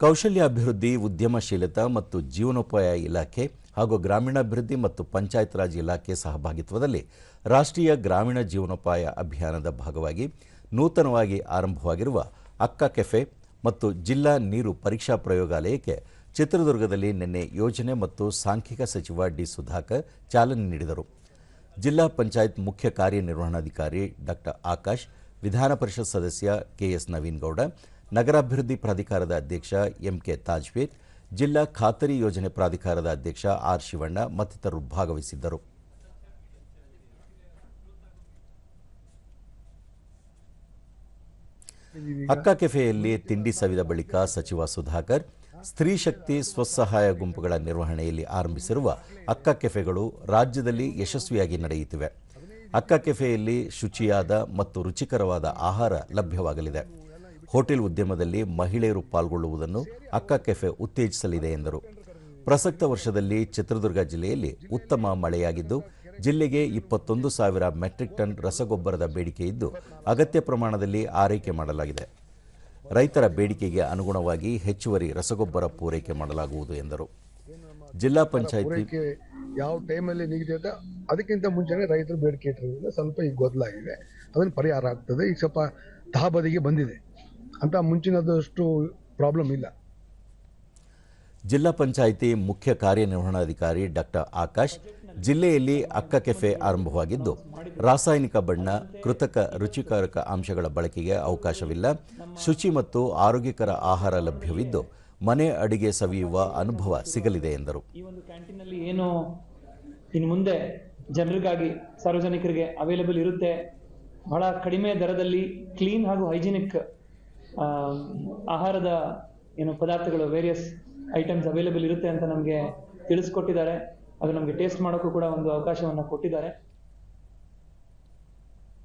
ಕೌಶಲ್ಯಾಭಿವೃದ್ಧಿ, ಉದ್ಯಮಶೀಲತಾ ಮತ್ತು ಜೀವನೋಪಾಯ ಇಲಾಖೆ ಹಾಗೂ ಗ್ರಾಮೀಣಾಭಿವೃದ್ಧಿ ಮತ್ತು ಪಂಚಾಯತ್ ರಾಜ್ ಇಲಾಖೆ ಸಹಭಾಗಿತ್ವದಲ್ಲಿ ರಾಷ್ಟ್ರೀಯ ಗ್ರಾಮೀಣ ಜೀವನೋಪಾಯ ಅಭಿಯಾನದ ಭಾಗವಾಗಿ ನೂತನವಾಗಿ ಆರಂಭವಾಗಿರುವ ಅಕ್ಕ ಕೆಫೆ ಮತ್ತು ಜಿಲ್ಲಾ ನೀರು ಪರೀಕ್ಷಾ ಪ್ರಯೋಗಾಲಯಕ್ಕೆ ಚಿತ್ರದುರ್ಗದಲ್ಲಿ ನಿನ್ನೆ ಯೋಜನೆ ಮತ್ತು ಸಾಂಖ್ಯಿಕ ಸಚಿವ ಡಿ ಸುಧಾಕರ್ ಚಾಲನೆ ನೀಡಿದರು. ಜಿಲ್ಲಾ ಪಂಚಾಯತ್ ಮುಖ್ಯ ಕಾರ್ಯನಿರ್ವಹಣಾಧಿಕಾರಿ ಡಾಕ್ಟರ್ ಆಕಾಶ್, ವಿಧಾನ ಪರಿಷತ್ ಸದಸ್ಯ ಕೆಎಸ್ ನವೀನ್ ಗೌಡ ನಗರಾಭಿವೃದ್ಧಿ ಪ್ರಾಧಿಕಾರದ ಅಧ್ಯಕ್ಷ ಎಂಕೆ ತಾಜ್ವೀರ್ ಜಿಲ್ಲಾ ಖಾತರಿ ಯೋಜನೆ ಪ್ರಾಧಿಕಾರದ ಅಧ್ಯಕ್ಷ ಆರ್ ಶಿವಣ್ಣ ಮತ್ತಿತರರು ಭಾಗವಹಿಸಿದ್ದರು. ಅಕ್ಕ ಕೆಫೆಯಲ್ಲಿ ತಿಂಡಿ ಸವಿದ ಬಳಿಕ ಸಚಿವ ಸುಧಾಕರ್, ಸ್ತ್ರೀ ಶಕ್ತಿ ಸ್ವಸಹಾಯ ಗುಂಪುಗಳ ನಿರ್ವಹಣೆಯಲ್ಲಿ ಆರಂಭಿಸಿರುವ ಅಕ್ಕ ಕೆಫೆಗಳು ರಾಜ್ಯದಲ್ಲಿ ಯಶಸ್ವಿಯಾಗಿ ನಡೆಯುತ್ತಿವೆ. ಅಕ್ಕ ಕೆಫೆಯಲ್ಲಿ ಶುಚಿಯಾದ ಮತ್ತು ರುಚಿಕರವಾದ ಆಹಾರ ಲಭ್ಯವಾಗಲಿದೆ. ಹೋಟೆಲ್ ಉದ್ಯಮದಲ್ಲಿ ಮಹಿಳೆಯರು ಪಾಲ್ಗೊಳ್ಳುವುದನ್ನು ಅಕ್ಕ ಕೆಫೆ ಉತ್ತೇಜಿಸಲಿದೆ ಎಂದರು. ಪ್ರಸಕ್ತ ವರ್ಷದಲ್ಲಿ ಚಿತ್ರದುರ್ಗ ಜಿಲ್ಲೆಯಲ್ಲಿ ಉತ್ತಮ ಮಳೆಯಾಗಿದ್ದು, ಜಿಲ್ಲೆಗೆ ಇಪ್ಪತ್ತೊಂದು ಸಾವಿರ ಮೆಟ್ರಿಕ್ ಟನ್ ರಸಗೊಬ್ಬರದ ಬೇಡಿಕೆ ಇದ್ದು, ಅಗತ್ಯ ಪ್ರಮಾಣದಲ್ಲಿ ಆರೈಕೆ ಮಾಡಲಾಗಿದೆ. ರೈತರ ಬೇಡಿಕೆಗೆ ಅನುಗುಣವಾಗಿ ಹೆಚ್ಚುವರಿ ರಸಗೊಬ್ಬರ ಪೂರೈಕೆ ಮಾಡಲಾಗುವುದು ಎಂದರು. ಜಿಲ್ಲಾ ಪಂಚಾಯಿತಿ ಯಾವ ಟೈಮಲ್ಲಿ ನಿಗದಿತ ಅದಕ್ಕಿಂತ ಮುಂಚೆನೇ ರೈತರು ಬೇಡಿಕೆ ಇಟ್ಟಿರೋದ್ರಿಂದ ಸ್ವಲ್ಪ ಈಗ ಗೊದಲಾಗಿದೆ ಅದನ್ನು ಪರಿಹಾರ ಆಗ್ತದೆ. ಈಗ ಸ್ವಲ್ಪ ತಹಬದಿಗೆ ಬಂದಿದೆ. ಅಂತ ಮುಂಚಿನದಷ್ಟು ಪ್ರಾಬ್ಲಮ್ ಇಲ್ಲ. ಜಿಲ್ಲಾ ಪಂಚಾಯಿತಿ ಮುಖ್ಯ ಕಾರ್ಯನಿರ್ವಹಣಾಧಿಕಾರಿ ಡಾಕ್ಟರ್ ಆಕಾಶ್ ಜಿಲ್ಲೆಯಲ್ಲಿ ಅಕ್ಕ ಕೆಫೆ ಆರಂಭವಾಗಿದ್ದು ರಾಸಾಯನಿಕ ಬಣ್ಣ ಕೃತಕ ರುಚಿಕಾರಕ ಅಂಶಗಳ ಬಳಕೆಗೆ ಅವಕಾಶವಿಲ್ಲ. ಶುಚಿ ಮತ್ತು ಆರೋಗ್ಯಕರ ಆಹಾರ ಲಭ್ಯವಿದ್ದು ಮನೆ ಅಡಿಗೆ ಸವಿಯುವ ಅನುಭವ ಸಿಗಲಿದೆ ಎಂದರು. ಈ ಒಂದು ಕ್ಯಾಂಟೀನಲ್ಲಿ ಏನು ಇನ್ನು ಮುಂದೆ ಜನರಿಗಾಗಿ ಸಾರ್ವಜನಿಕರಿಗೆ ಅವೈಲೇಬಲ್ ಇರುತ್ತೆ. ಬಹಳ ಕಡಿಮೆ ದರದಲ್ಲಿ ಕ್ಲೀನ್ ಹಾಗೂ ಹೈಜಿನಿಕ್ ಆಹಾರದ, ಏನು ಪದಾರ್ಥಗಳು ವೇರಿಯಸ್ ಐಟಮ್ಸ್ ಅವೈಲೇಬಲ್ ಇರುತ್ತೆ ಅಂತ ನಮಗೆ ತಿಳಿಸ್ಕೊಟ್ಟಿದ್ದಾರೆ. ಅದು ನಮಗೆ ಟೇಸ್ಟ್ ಮಾಡೋಕ್ಕೂ ಕೂಡ ಒಂದು ಅವಕಾಶವನ್ನು ಕೊಟ್ಟಿದ್ದಾರೆ.